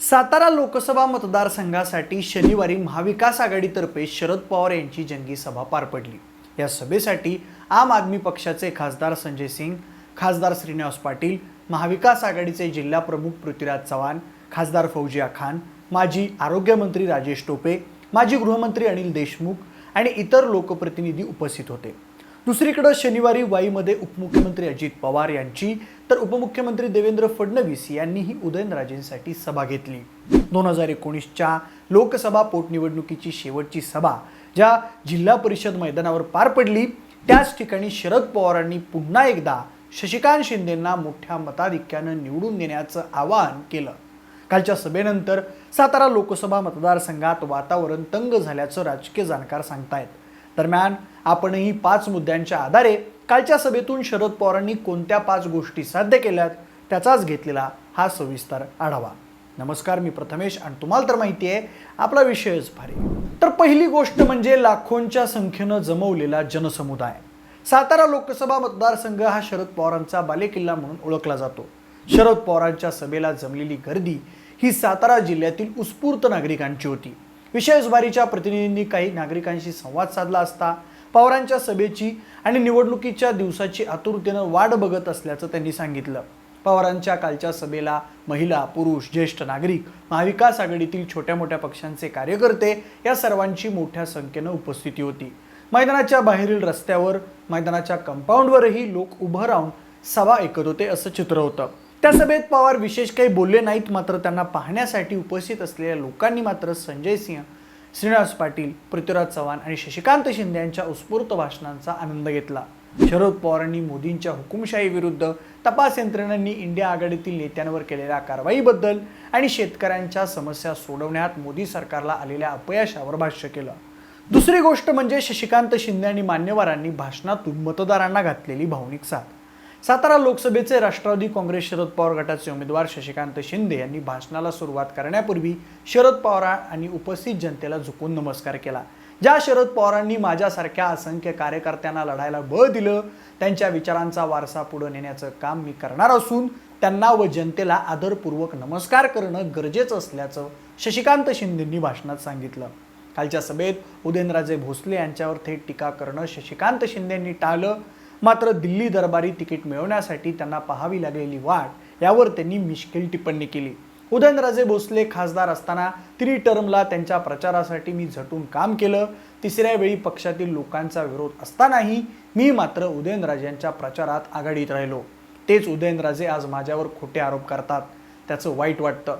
सातारा लोकसभा मतदारसंघासाठी शनिवारी महाविकास आघाडीतर्फे शरद पवार यांची जंगी सभा पार पडली. या सभेसाठी आम आदमी पक्षाचे खासदार संजय सिंग खासदार श्रीनिवास पाटील महाविकास आघाडीचे जिल्हा प्रमुख पृथ्वीराज चव्हाण खासदार फौजिया खान माजी आरोग्यमंत्री राजेश टोपे माजी गृहमंत्री अनिल देशमुख आणि इतर लोकप्रतिनिधी उपस्थित होते. दुसरीकडं शनिवारी वाईमध्ये उपमुख्यमंत्री अजित पवार यांची तर उपमुख्यमंत्री देवेंद्र फडणवीस यांनीही उदयनराजेंसाठी सभा घेतली. दोन हजार एकोणीसच्या लोकसभा पोटनिवडणुकीची शेवटची सभा ज्या जिल्हा परिषद मैदानावर पार पडली त्याच ठिकाणी शरद पवारांनी पुन्हा एकदा शशिकांत शिंदेंना मोठ्या मताधिक्यानं निवडून देण्याचं आवाहन केलं. कालच्या सभेनंतर सातारा लोकसभा मतदारसंघात वातावरण तंग झाल्याचं राजकीय जाणकार सांगतायत. दरम्यान आपणही पाच मुद्द्यांच्या आधारे कालच्या सभेतून शरद पवारांनी कोणत्या पाच गोष्टी साध्य केल्यात त्याचाच घेतलेला हा सविस्तर आढावा. नमस्कार मी प्रथमेश आणि तुम्हाला तर माहिती आहे आपला विषयच भारी. तर पहिली गोष्ट म्हणजे लाखोंच्या संख्येनं जमवलेला जनसमुदाय. सातारा लोकसभा मतदारसंघ हा शरद पवारांचा बालेकिल्ला म्हणून ओळखला जातो. शरद पवारांच्या सभेला जमलेली गर्दी ही सातारा जिल्ह्यातील उत्स्फूर्त नागरिकांची होती. विशेष भारीच्या प्रतिनिधींनी काही नागरिकांशी संवाद साधला असता पवारांच्या सभेची आणि निवडणुकीच्या दिवसाची आतुरतेनं वाट बघत असल्याचं त्यांनी सांगितलं. पवारांच्या कालच्या सभेला महिला पुरुष ज्येष्ठ नागरिक महाविकास आघाडीतील छोट्या मोठ्या पक्षांचे कार्यकर्ते या सर्वांची मोठ्या संख्येनं उपस्थिती होती. मैदानाच्या बाहेरील रस्त्यावर मैदानाच्या कंपाऊंडवरही लोक उभं राहून सभा ऐकत होते असं चित्र होतं. त्या सभेत पवार विशेष काही बोलले नाहीत मात्र त्यांना पाहण्यासाठी उपस्थित असलेल्या लोकांनी मात्र संजय सिंह श्रीनिवास पाटील पृथ्वीराज चव्हाण आणि शशिकांत शिंदे यांच्या उत्स्फूर्त भाषणांचा आनंद घेतला. शरद पवारांनी मोदींच्या हुकुमशाही विरुद्ध तपास यंत्रणांनी इंडिया आघाडीतील नेत्यांवर केलेल्या कारवाईबद्दल आणि शेतकऱ्यांच्या समस्या सोडवण्यात मोदी सरकारला आलेल्या अपयशावर भाष्य केलं. दुसरी गोष्ट म्हणजे शशिकांत शिंदे आणि मान्यवरांनी भाषणातून मतदारांना घातलेली भावनिक साथ. सातारा लोकसभेचे राष्ट्रवादी काँग्रेस शरद पवार गटाचे उमेदवार शशिकांत शिंदे यांनी भाषणाला सुरुवात करण्यापूर्वी शरद पवार आणि उपस्थित जनतेला झुकून नमस्कार केला. ज्या शरद पवारांनी माझ्यासारख्या असंख्य कार्यकर्त्यांना लढायला बळ दिलं त्यांच्या विचारांचा वारसा पुढे नेण्याचं काम मी करणार असून त्यांना व जनतेला आदरपूर्वक नमस्कार करणं गरजेचं असल्याचं शशिकांत शिंदेंनी भाषणात सांगितलं. कालच्या सभेत उदयनराजे भोसले यांच्यावर थेट टीका करणं शशिकांत शिंदेंनी टाळलं. मात्र दिल्ली दरबारी तिकीट मिळवण्यासाठी त्यांना पाहावी लागलेली वाट यावर त्यांनी मिश्किल टिप्पणी केली. उदयनराजे भोसले खासदार असताना तिन्ही टर्मला त्यांच्या प्रचारासाठी मी झटून काम केलं. तिसऱ्या वेळी पक्षातील लोकांचा विरोध असतानाही मी मात्र उदयनराजेंच्या प्रचारात आघाडीत राहिलो. तेच उदयनराजे आज माझ्यावर खोटे आरोप करतात. त्याचं वाईट वाटतं.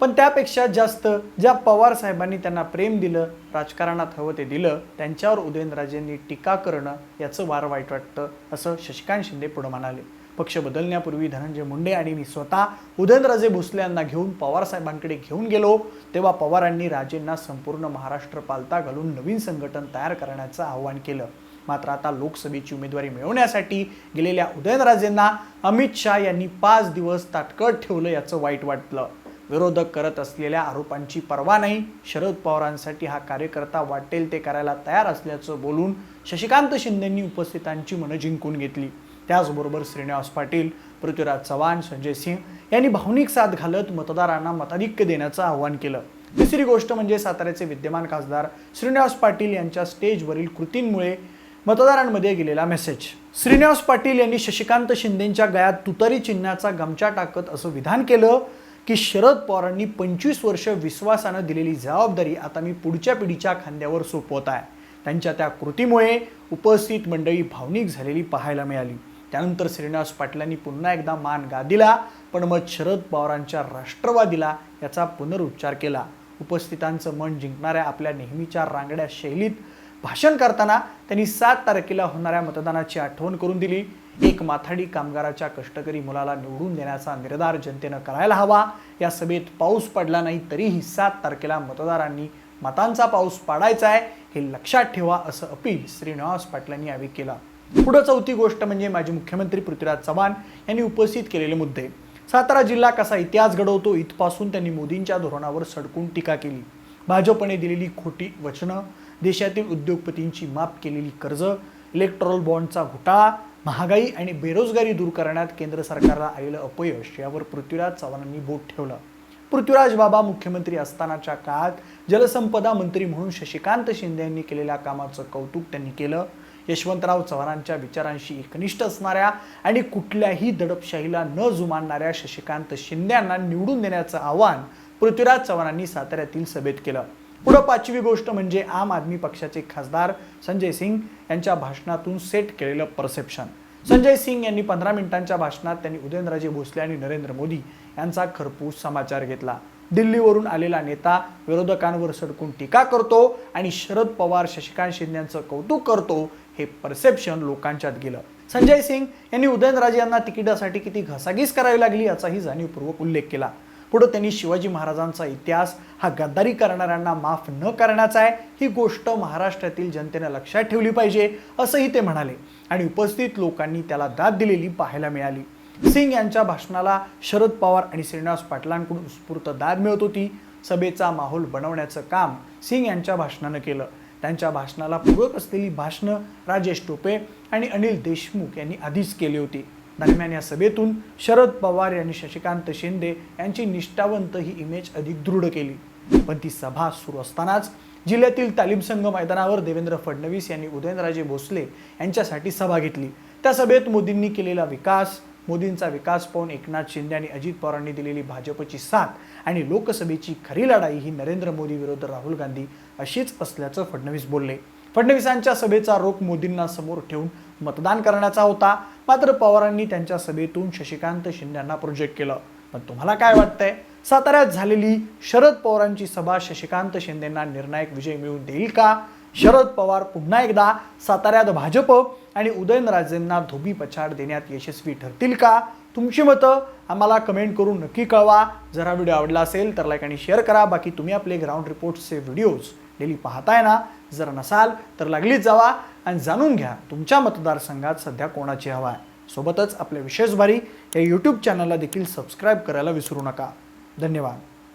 पण त्यापेक्षा जास्त ज्या पवार साहेबांनी त्यांना प्रेम दिलं राजकारणात हवं ते दिलं त्यांच्यावर उदयनराजेंनी टीका करणं याचं वार वाईट वाटतं असं शशिकांत शिंदे पुढे म्हणाले. पक्ष बदलण्यापूर्वी धनंजय मुंडे आणि मी स्वतः उदयनराजे भोसले यांना घेऊन पवार साहेबांकडे घेऊन गेलो तेव्हा पवारांनी राजेंना संपूर्ण महाराष्ट्र पालता घालून नवीन संघटन तयार करण्याचं आवाहन केलं. मात्र आता लोकसभेची उमेदवारी मिळवण्यासाठी गेलेल्या उदयनराजेंना अमित शहा यांनी पाच दिवस ताटकळत ठेवलं याचं वाईट वाटलं. विरोधक करत असलेल्या आरोपांची पर्वा नाही. शरद पवारांसाठी हा कार्यकर्ता वाटेल ते करायला तयार असल्याचं बोलून शशिकांत शिंदेंनी उपस्थितांची मनं जिंकून घेतली. त्याचबरोबर श्रीनिवास पाटील पृथ्वीराज चव्हाण संजय सिंह यांनी भावनिक साथ घालत मतदारांना मताधिक्य देण्याचं आवाहन केलं. तिसरी गोष्ट म्हणजे साताऱ्याचे विद्यमान खासदार श्रीनिवास पाटील यांच्या स्टेजवरील कृतींमुळे मतदारांमध्ये गेलेला मेसेज. श्रीनिवास पाटील यांनी शशिकांत शिंदेंच्या गळ्यात तुतारी चिन्हाचा गमचा टाकत असं विधान केलं. की शरद पवारांनी पंचवीस वर्ष विश्वासानं दिलेली जबाबदारी आता मी पुढच्या पिढीच्या खांद्यावर सोपवत आहे. त्यांच्या त्या कृतीमुळे उपस्थित मंडळी भावनिक झालेली पाहायला मिळाली. त्यानंतर श्रीनिवास पाटलांनी पुन्हा एकदा मान गादिला पण मग शरद पवारांच्या राष्ट्रवादीला याचा पुनरुच्चार केला. उपस्थितांचं मन जिंकणाऱ्या आपल्या नेहमीच्या रांगड्या शैलीत भाषण करताना त्यांनी सात तारखेला होणाऱ्या मतदानाची आठवण करून दिली. एक माथाडी कामगाराच्या कष्टकरी मुलाला निवडून देण्याचा निर्धार जनतेनं करायला हवा. या सभेत पाऊस पडला नाही तरीही सात तारखेला मतदारांनी मतांचा पाऊस पाडायचा आहे हे लक्षात ठेवा असं अपील श्रीनिवास पाटलांनी यावेळी केलं. पुढं चौथी गोष्ट म्हणजे माजी मुख्यमंत्री पृथ्वीराज चव्हाण यांनी उपस्थित केलेले मुद्दे. सातारा जिल्हा कसा इतिहास घडवतो इथपासून त्यांनी मोदींच्या धोरणावर सडकून टीका केली. भाजपने दिलेली खोटी वचनं देशातील उद्योगपतींची माफ केलेली कर्ज इलेक्ट्रॉल बॉन्डचा घोटाळा महागाई आणि बेरोजगारी दूर करण्यात केंद्र सरकारला आलेलं अपयश यावर पृथ्वीराज चव्हाणांनी बोट ठेवलं. पृथ्वीराज बाबा मुख्यमंत्री असतानाच्या काळात जलसंपदा मंत्री म्हणून शशिकांत शिंदे यांनी केलेल्या कामाचं कौतुक त्यांनी केलं. यशवंतराव चव्हाणांच्या विचारांशी एकनिष्ठ असणाऱ्या आणि कुठल्याही दडपशाहीला न जुमानणाऱ्या शशिकांत शिंदे यांना निवडून देण्याचं आवाहन पृथ्वीराज चव्हाणांनी साताऱ्यातील सभेत केलं. पुढं पाचवी गोष्ट म्हणजे आम आदमी पक्षाचे खासदार संजय सिंग यांच्या भाषणातून सेट केलेलं परसेप्शन संजय सिंग यांनी पंधरा मिनिटांच्या भाषणात त्यांनी उदयनराजे भोसले आणि नरेंद्र मोदी यांचा खरपूस समाचार घेतला. दिल्लीवरून आलेला नेता विरोधकांवर सडकून टीका करतो आणि शरद पवार शशिकांत शिंदे यांचं कौतुक करतो हे परसेप्शन लोकांच्यात गेलं. संजय सिंग यांनी उदयनराजे यांना तिकिटासाठी किती घसाघीस करावी लागली याचाही जाणीवपूर्वक उल्लेख केला. पुढं त्यांनी शिवाजी महाराजांचा इतिहास हा गद्दारी करणाऱ्यांना माफ न करण्याचा आहे ही गोष्ट महाराष्ट्रातील जनतेने लक्षात ठेवली पाहिजे असंही ते म्हणाले. आणि उपस्थित लोकांनी त्याला दाद दिलेली पाहायला मिळाली. सिंग यांच्या भाषणाला शरद पवार आणि श्रीनिवास पाटलांकडून उत्स्फूर्त दाद मिळत होती. सभेचा माहोल बनवण्याचं काम सिंग यांच्या भाषणानं केलं. त्यांच्या भाषणाला पूरक असलेली भाषणं राजेश टोपे आणि अनिल देशमुख यांनी आधीच केली होती. दरम्यान या सभेतून शरद पवार यांनी शशिकांत शिंदे यांची निष्ठावंत ही इमेज अधिक दृढ केली. पण ती सभा सुरू असतानाच जिल्ह्यातील तालीम संघ मैदानावर देवेंद्र फडणवीस यांनी उदयनराजे भोसले यांच्यासाठी सभा घेतली. त्या सभेत मोदींनी केलेला विकास मोदींचा विकास पाहून एकनाथ शिंदे आणि अजित पवारांनी दिलेली भाजपची साथ आणि लोकसभेची खरी लढाई ही नरेंद्र मोदी विरुद्ध राहुल गांधी अशीच असल्याचं फडणवीस बोलले. फडणवीसांच्या सभेचा रोख मोदींना समोर ठेवून मतदान करण्याचा होता. मात्र पवारांनी त्यांच्या सभेतून शशिकांत शिंदेंना प्रोजेक्ट केलं. पण तुम्हाला काय वाटतंय? साताऱ्यात झालेली शरद पवारांची सभा शशिकांत शिंदेंना निर्णायक विजय मिळवून देईल का? शरद पवार पुन्हा एकदा साताऱ्यात भाजप आणि उदयनराजेंना धोबी पछाड देण्यात यशस्वी ठरतील का? तुमची मतं आम्हाला कमेंट करून नक्की कळवा. जर हा व्हिडिओ आवडला असेल तर लाईक आणि शेअर करा. बाकी तुम्ही आपले ग्राउंड रिपोर्ट्सचे व्हिडिओज डेली पाहताय ना? जर नसाल तर लागलीच जावा आणि जाणून घ्या तुमच्या मतदारसंघात सध्या कोणाची हवा आहे. सोबतच आपल्या विशेष भारी या यूट्यूब चॅनलला देखील सबस्क्राईब करायला विसरू नका. धन्यवाद.